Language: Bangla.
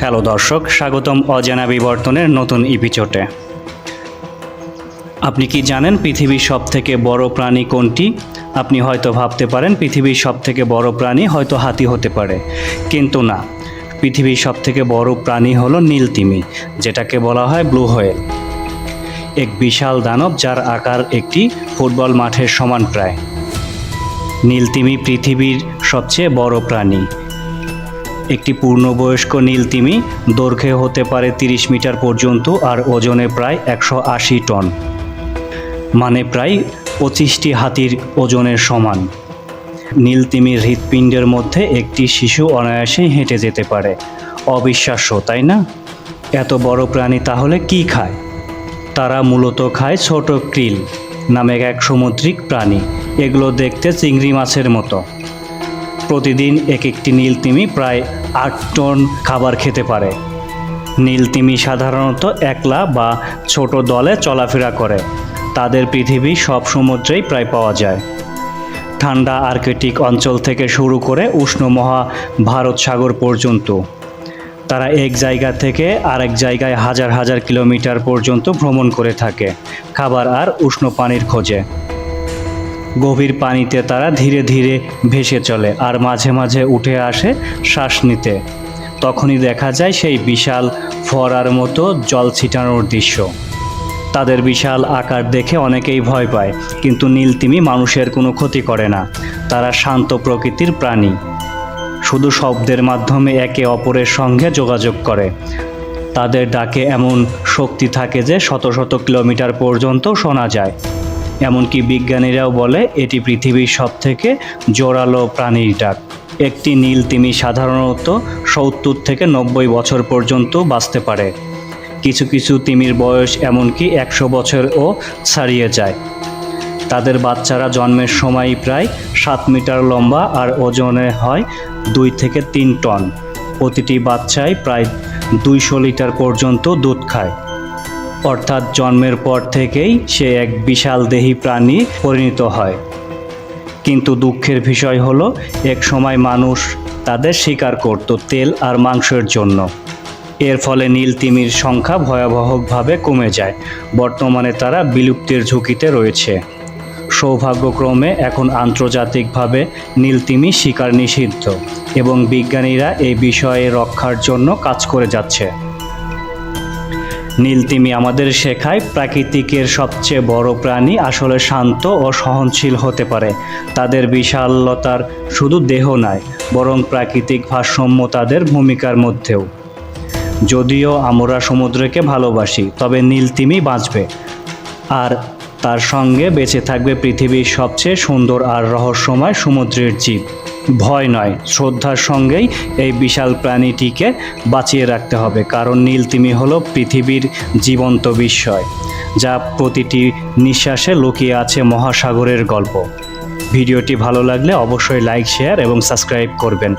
হ্যালো দর্শক, স্বাগতম অজানা বিবর্তনের নতুন ইপিচোটে আপনি কি জানেন পৃথিবীর সব থেকে বড় প্রাণী কোনটি? আপনি হয়তো ভাবতে পারেন পৃথিবীর সব থেকে বড় প্রাণী হয়তো হাতি হতে পারে। কিন্তু না, পৃথিবীর সব থেকে বড় প্রাণী হলো নীলতিমি, যেটাকে বলা হয় ব্লু হোয়েল। এক বিশাল দানব যার আকার একটি ফুটবল মাঠের সমান প্রায়। নীলতিমি পৃথিবীর সবচেয়ে বড় প্রাণী। একটি পূর্ণবয়স্ক নীলতিমি দৈর্ঘ্যে হতে পারে তিরিশ মিটার পর্যন্ত আর ওজনে প্রায় একশো আশি টন মানে প্রায় পঁচিশটি হাতির ওজনের সমান। নীলতিমির হৃৎপিণ্ডের মধ্যে একটি শিশু অনায়াসেই হেঁটে যেতে পারে। অবিশ্বাস্য, তাই না? এত বড় প্রাণী তাহলে কি খায়? তারা মূলত খায় ছোট ক্রিল নামে এক সামুদ্রিক প্রাণী। এগুলো দেখতে চিংড়ি মাছের মতো। প্রতিদিন এক একটি নীলতিমি প্রায় আট টন খাবার খেতে পারে। নীলতিমি সাধারণত একলা বা ছোট দলে চলাফেরা করে। তাদের পৃথিবী সব সমুদ্রেই প্রায় পাওয়া যায়। ঠান্ডা আর্কটিক অঞ্চল থেকে শুরু করে উষ্ণ মহা ভারত সাগর পর্যন্ত। তারা এক জায়গা থেকে আরেক জায়গায় হাজার হাজার কিলোমিটার পর্যন্ত ভ্রমণ করে থাকে। খাবার আর উষ্ণ পানির খোঁজে। গভীর পানিতে তারা ধীরে ধীরে ভেসে চলে আর মাঝে মাঝে উঠে আসে শ্বাস নিতে। তখনই দেখা যায় সেই বিশাল ফরার মতো জল ছিটানোর দৃশ্য। তাদের বিশাল আকার দেখে অনেকেই ভয় পায়, কিন্তু নীলতিমি মানুষের কোনো ক্ষতি করে না। তারা শান্ত প্রকৃতির প্রাণী। শুধু শব্দের মাধ্যমে একে অপরের সঙ্গে যোগাযোগ করে। তাদের ডাকে এমন শক্তি থাকে যে শত শত কিলোমিটার পর্যন্ত শোনা যায়। এমনকি বিজ্ঞানীরাও বলে এটি পৃথিবীর সবথেকে জোরালো প্রাণীর ডাক। একটি নীল তিমি সাধারণত সত্তর থেকে নব্বই বছর পর্যন্ত বাঁচতে পারে। কিছু কিছু তিমির বয়স এমনকি একশো বছরও ছাড়িয়ে যায়। তাদের বাচ্চারা জন্মের সময় প্রায় সাত মিটার লম্বা আর ওজনে হয় দুই থেকে তিন টন। প্রতিটি বাচ্চাই প্রায় দুইশো লিটার পর্যন্ত দুধ খায়। অর্থাৎ জন্মের পর থেকেই সে এক বিশাল দেহী প্রাণী পরিণত হয়। কিন্তু দুঃখের বিষয় হলো, এক সময় মানুষ তাদের শিকার করত তেল আর মাংসের জন্য। এর ফলে নীল তিমির সংখ্যা ভয়াবহভাবে কমে যায়। বর্তমানে তারা বিলুপ্তির ঝুঁকিতে রয়েছে। সৌভাগ্যক্রমে এখন আন্তর্জাতিকভাবে নীলতিমি শিকার নিষিদ্ধ এবং বিজ্ঞানীরা এই বিষয়ে রক্ষার জন্য কাজ করে যাচ্ছে। নীলতিমি আমাদের শেখায়, প্রাকৃতিকের সবচেয়ে বড় প্রাণী আসলে শান্ত ও সহনশীল হতে পারে। তাদের বিশালতার শুধু দেহ নয় বরং প্রাকৃতিক ভারসাম্য তাদের ভূমিকার মধ্যেও। যদিও আমরা সমুদ্রকে ভালোবাসি, তবে নীলতিমি বাঁচবে। আর তার সঙ্গে বেঁচে থাকবে পৃথিবীর সবচেয়ে সুন্দর আর রহস্যময় সমুদ্রের জীব। ভয় নয়, শ্রদ্ধার সঙ্গেই এই বিশাল প্রাণীটিকে বাঁচিয়ে রাখতে হবে। কারণ নীলতিমি হল পৃথিবীর জীবন্ত বিস্ময়, যা প্রতিটি নিঃশ্বাসে লুকিয়ে আছে মহাসাগরের গল্প। ভিডিওটি ভালো লাগলে অবশ্যই লাইক, শেয়ার এবং সাবস্ক্রাইব করবেন।